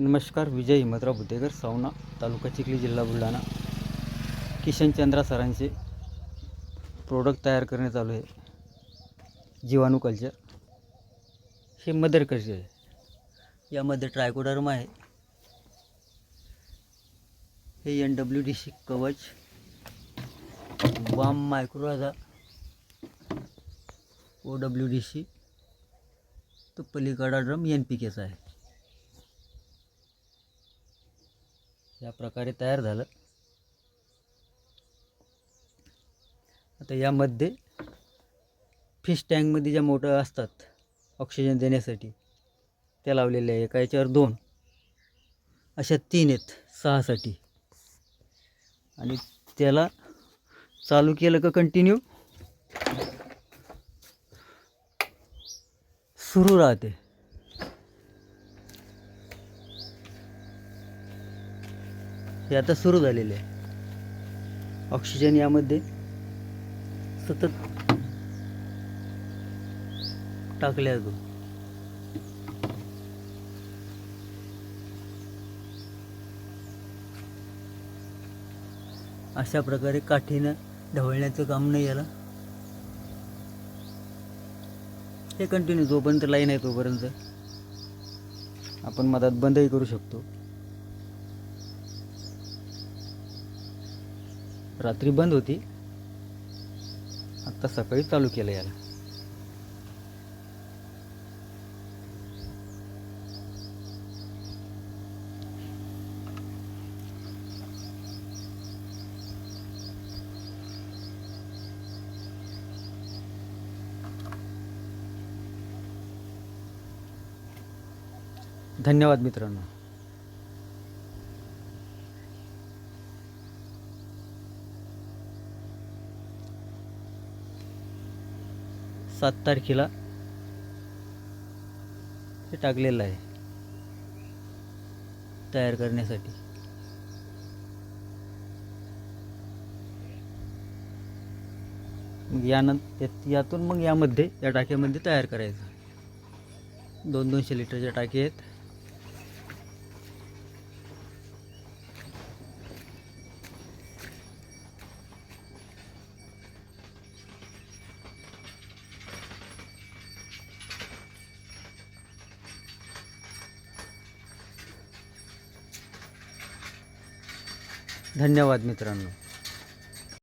नमस्कार विजय हिमतराव बुद्धेकर सावना तालुका चिखली जिल्हा बुलढाणा. किशनचंद्रा सरांचे प्रोडक्ट तयार करणे चालू आहे. जीवाणू कल्चर हे मदर कल्चर आहे. यामध्ये ट्रायकोडर्म आहे. हे एन डब्ल्यू डी सी कवच वाम मायक्रोराजा ओ डब्ल्यू डी सी तो पलीकडा ड्रम एन पी केचा आहे. या प्रकारे तयार झालं. आता यामध्ये फिश टँकमध्ये ज्या मोटर असतात ऑक्सिजन देण्यासाठी त्या लावलेल्या आहे एका याच्यावर दोन. अशा तीन आहेत सहासाठी. आणि त्याला चालू केलं का कंटिन्यू सुरू राहते. हे आता सुरू झालेले आहे. ऑक्सिजन यामध्ये सतत टाकले जातो अशा प्रकारे काठीनं ढवळण्याचं काम नाही याला हे कंटिन्यू जोपर्यंत लाईन आहे तोपर्यंत आपण मधात बंदही करू शकतो. रात्री बंद होती. आत्ता सकाळी चालू केलं याला. धन्यवाद मित्रांनो. सात तारखेला हे टाकलेलं आहे. तयार करण्यासाठी. मग यानंतर यातून मग यामध्ये या टाक्यामध्ये तयार करायचं. दोन दोनशे लिटरच्या टाकी आहेत. धन्यवाद मित्रांनो.